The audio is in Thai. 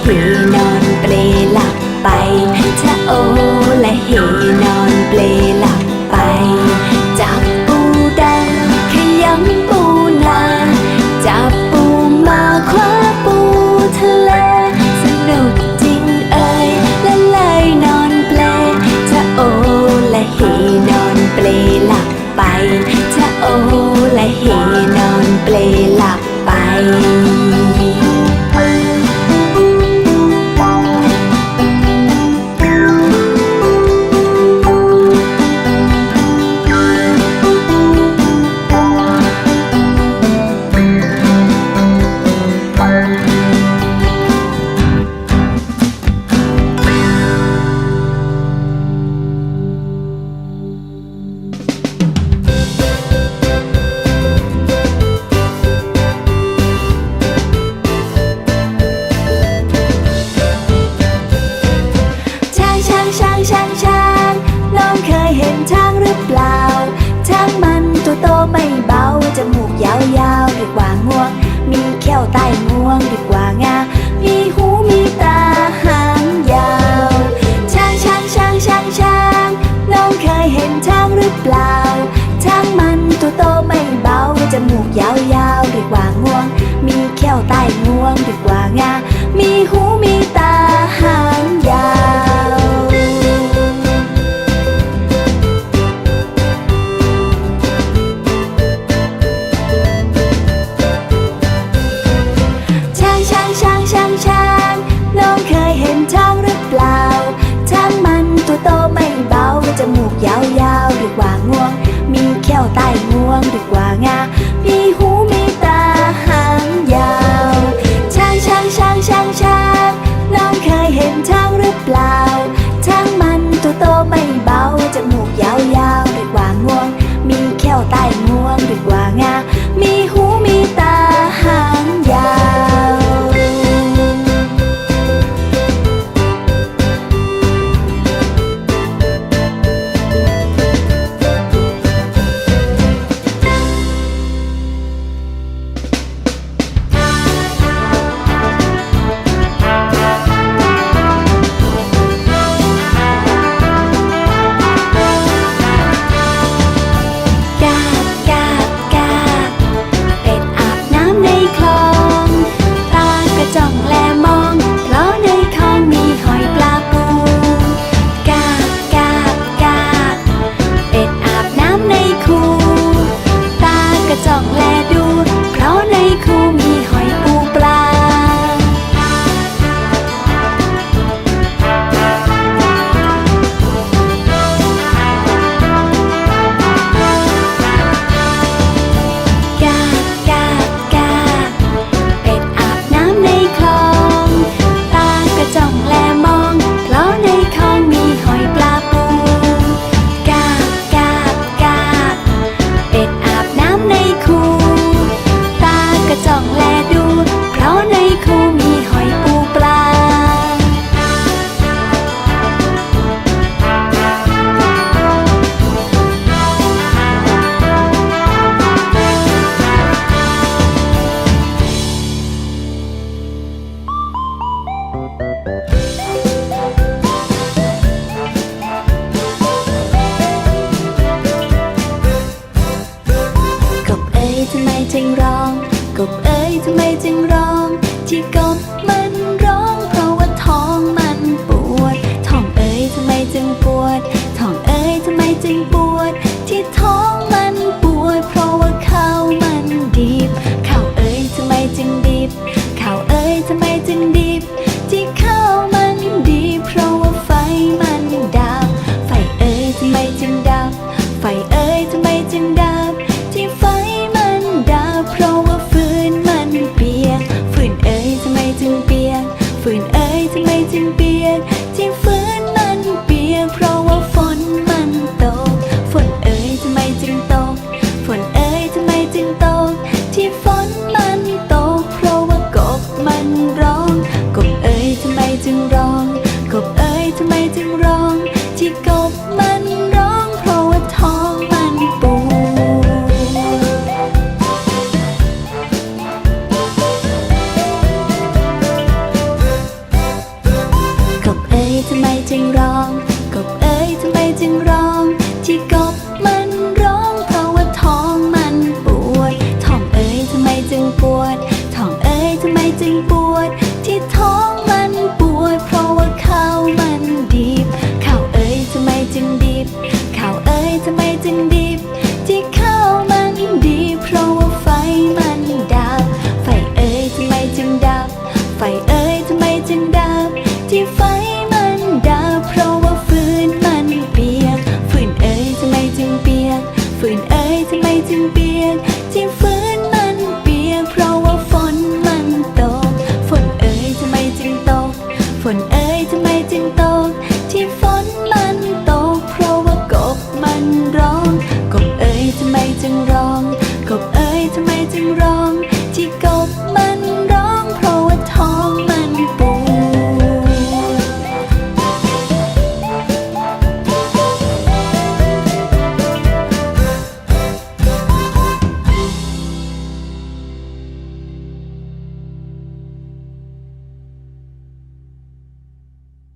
เฮนอนเปลหลับไปชะโอและเฮนอนเปลหลับไป จับปูดังขยำปูนาจับปูมาคว้าปูทะเลสนุกจริงเอ่ยและเลยนอนเปลชะโอและเฮนอนเปลหลับไปชะโอและเฮนอนเปลหลับไป ยาวๆเรียกว่างวง มีเขี้ยวใต้งวงเรียกว่างา มีหูมีตาหางยาวช้างช้างช้างช้างช้างน้องเคยเห็นช้างหรือเปล่าช้างมันตัวโตไม่เบาจมูกยาวๆเรียกว่างวง มีเขี้ยวใต้งวงเรียกว่างา วงหรืกว่างา มีหูมีตาิ่งปวดที่ท้อ มัน